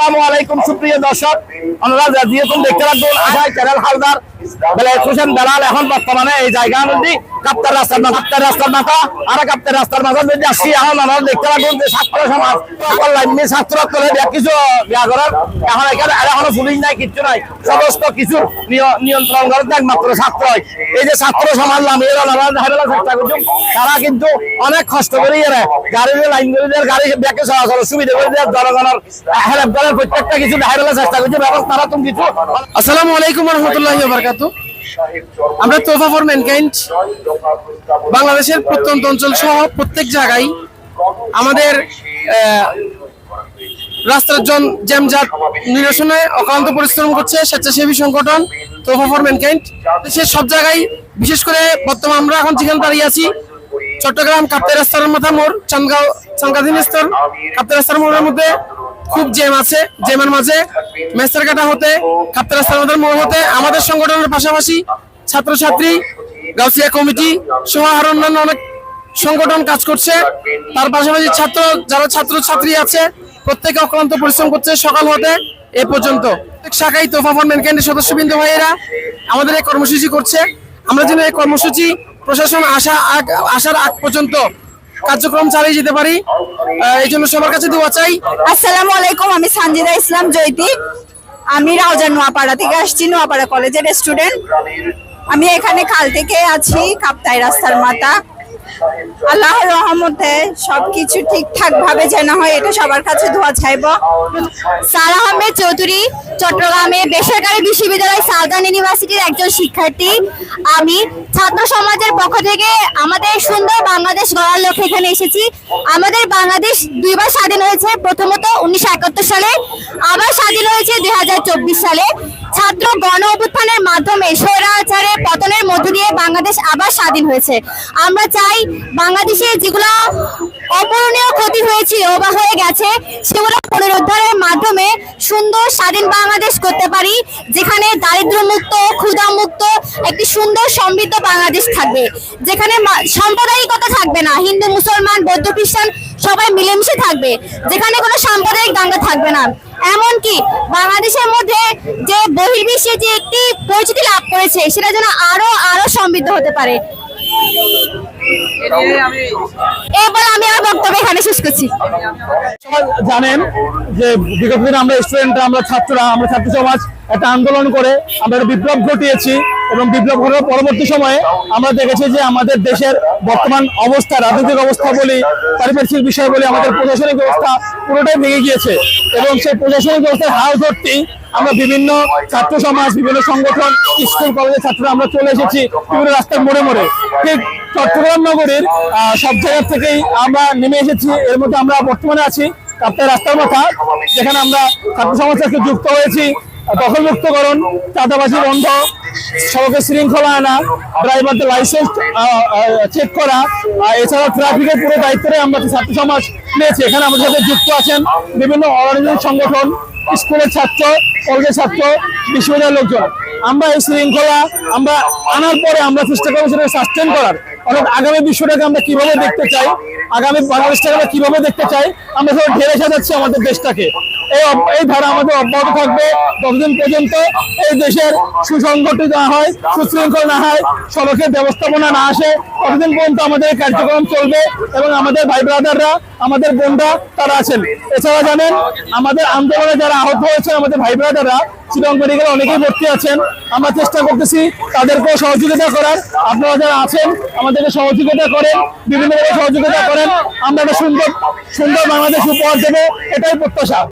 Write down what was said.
আসসালামু আলাইকুম সুপ্রিয় দর্শক আপনারা দেখতে রাখবেন আশায় কেরাল হালদার। এই যে নিয়ন্ত্রণ একমাত্র ছাত্র এই যে ছাত্র সমাজ তারা কিন্তু অনেক কষ্ট করে এরা গাড়ির লাইন গাড়ি ব্যাকে চলাচল সুবিধা করে দেওয়ার জনগণের হেল্প প্রত্যেকটা কিছু ধারেলা চেষ্টা করছে তারা তুমি কিছু। আসসালামু আলাইকুম রহমতুল্লাহ বারকাতু আমরা তোফা ফর ম্যানকাইন্ড বাংলাদেশের প্রত্যন্ত অঞ্চল সহ প্রত্যেক জায়গায় আমাদের রাস্তার জন জ্যামজাট নিরসনে অক্লান্ত পরিশ্রম করছে, স্বেচ্ছাসেবী সংগঠন তোফা ফর ম্যানকাইন্ড দেশের সব জায়গায়, বিশেষ করে বর্তমানে আমরা এখন যেখানে দাঁড়িয়ে আছি, চট্টগ্রাম কাপ্তাই রাস্তার মাথা মোড় চানগাঁও চানগাধীন স্তর, কাপ্তাই রাস্তার মোড়ের মধ্যে খুব জ্যাম আছে জ্যামের মাঝে মেস্তার কাটা হতে কাপ্তাই রাস্তার মাথার মোড় হতে, আমাদের সংগঠনের পাশাপাশি ছাত্রছাত্রী, গাউসিয়া কমিটি সহ আর অন্যান্য অনেক সংগঠন কাজ করছে। তার পাশাপাশি ছাত্র, যারা ছাত্র ছাত্রী আছে, প্রত্যেকে অক্লান্ত পরিশ্রম করছে সকাল হতে এ পর্যন্ত। শাখায় তোফা ফর ম্যানকাইন্ডের সদস্যবৃন্দ ভাইয়েরা আমাদের এই কর্মসূচি করছে। আমরা যেন এই কর্মসূচি প্রশাসন আসা আসার আগ পর্যন্ত কার্যক্রম চালিয়ে যেতে পারি। এই জন্য সবার কাছে দোয়া চাই। আসসালামু আলাইকুম, আমি সানজিদা ইসলাম জয়তি আমি রাউজান নোয়াপাড়া থেকে আসছি, নোয়াপাড়া কলেজের স্টুডেন্ট আমি এখানে কাল থেকে আছি, কাপ্তাই রাস্তার মাথা। আল্লাহর রহমতে সবকিছু ঠিকঠাক ভাবে যেন হয়, এটা সবার কাছে ধোয়া চাইব। সারা আহমেদ চৌধুরী চট্টগ্রামে বেসরকারি বিশ্ববিদ্যালয় সাউদার্ন ইউনিভার্সিটির একজন শিক্ষার্থী। আমি ছাত্র সমাজের পক্ষ থেকে আমাদের সুন্দর বাংলাদেশ গড়ার লক্ষ্যে এখানে এসেছি। আমাদের বাংলাদেশ দুইবার স্বাধীন হয়েছে, প্রথমত উনিশশো একাত্তর সালে, আবার স্বাধীন হয়েছে দুই হাজার চব্বিশ সালে। ছাত্র গণ অভ্যুত্থানের মাধ্যমে স্বৈরাচারের পতনের মধ্য দিয়ে বাংলাদেশ আবার স্বাধীন হয়েছে। আমরা চাই বাংলাদেশে যেগুলো অপূরণীয় ক্ষতি হয়েছে বা হয়ে গেছে। সেগুলো পুনরুদ্ধারের মাধ্যমে সুন্দর স্বাধীন বাংলাদেশ করতে পারি, যেখানে দারিদ্র মুক্ত ক্ষুধা মুক্ত একটি সুন্দর সমৃদ্ধ বাংলাদেশ থাকবে। যেখানে সাম্প্রদায়িকতা থাকবে না, হিন্দু, মুসলমান, বৌদ্ধ, খ্রিস্টান সবাই মিলেমিশে থাকবে, যেখানে কোনো সাম্প্রদায়িক দাঙ্গা থাকবে না। এমনকি বাংলাদেশের মধ্যে যে বহির্বিশ্বে যে একটি পরিচিতি লাভ করেছে, সেটা যেন আরও আরও সমৃদ্ধ হতে পারে। এবার আমি আমার বক্তব্য এখানে শেষ জানেন যে বিগত দিনে আমরা স্টুডেন্টরা আমরা ছাত্ররা, আমরা ছাত্র সমাজ একটা আন্দোলন করে আমরা বিপ্লব ঘটিয়েছি। এবং বিপ্লব ঘটার পরবর্তী সময়ে আমরা দেখেছি যে আমাদের দেশের বর্তমান অবস্থা, রাজনৈতিক অবস্থা বলি পারিপার্শ্বিক বিষয় বলি, আমাদের প্রশাসনিক ব্যবস্থা পুরোটাই ভেঙে গিয়েছে। এবং সেই প্রশাসনিক ব্যবস্থার হাল ধরতেই আমরা বিভিন্ন ছাত্র সমাজ, বিভিন্ন সংগঠন, স্কুল, কলেজের ছাত্ররা আমরা চলে এসেছি বিভিন্ন রাস্তার মোড়ে মোড়ে। ঠিক চট্টগ্রাম নগরীর সব জায়গা থেকেই আমরা নেমে এসেছি। এর মধ্যে আমরা বর্তমানে আছি কাপ্তাই রাস্তার মাথা, যেখানে আমরা ছাত্র সমাজ যুক্ত হয়েছি। দখলমুক্তকরণ চাঁদাবাজি বন্ধ সড়কের শৃঙ্খলা আনা ড্রাইভারদের লাইসেন্স চেক করা আহ, এছাড়াও ট্রাফিকের পুরো দায়িত্বে আমরা ছাত্র সমাজ নিয়েছি এখানে আমাদের সাথে যুক্ত আছেন বিভিন্ন অর্গানাইজেশন সংগঠন স্কুলের ছাত্র কলেজের ছাত্র বিশ্ববিদ্যালয়ের লোকজন। আমরা এই শৃঙ্খলা আমরা আনার পরে আমরা চেষ্টা করব সেটা সাস্টেন করার অর্থাৎ আগামী বিশ্বটাকে আমরা কীভাবে দেখতে চাই আগামী বাংলাদেশটাকে আমরা কীভাবে দেখতে চাই আমরা সবাই ঢেলে সাজাচ্ছি আমাদের দেশটাকে। এই ধারা আমাদের অব্যাহত থাকবে ততদিন পর্যন্ত এই দেশের সুসংগঠিত না হয়, সুশৃঙ্খল না হয়, সড়কের ব্যবস্থাপনা না আসে, ততদিন পর্যন্ত আমাদের কার্যক্রম চলবে এবং আমাদের ভাই ব্রাদাররা, আমাদের বোনরা তারা আছেন। এছাড়া জানেন, আমাদের আন্দোলনে যারা আহত হয়েছে আমাদের ভাই ব্রাদাররা শিলং মেডিকেল অনেকেই ভর্তি আছেন। আমরা চেষ্টা করতেছি তাদেরকেও সহযোগিতা করার। আপনারা যারা আছেন, আমাদেরকে সহযোগিতা করেন, বিভিন্নভাবে সহযোগিতা করেন। আমরা একটা সুন্দর সুন্দর বাংলাদেশ উপহার দেবো, এটাই প্রত্যাশা।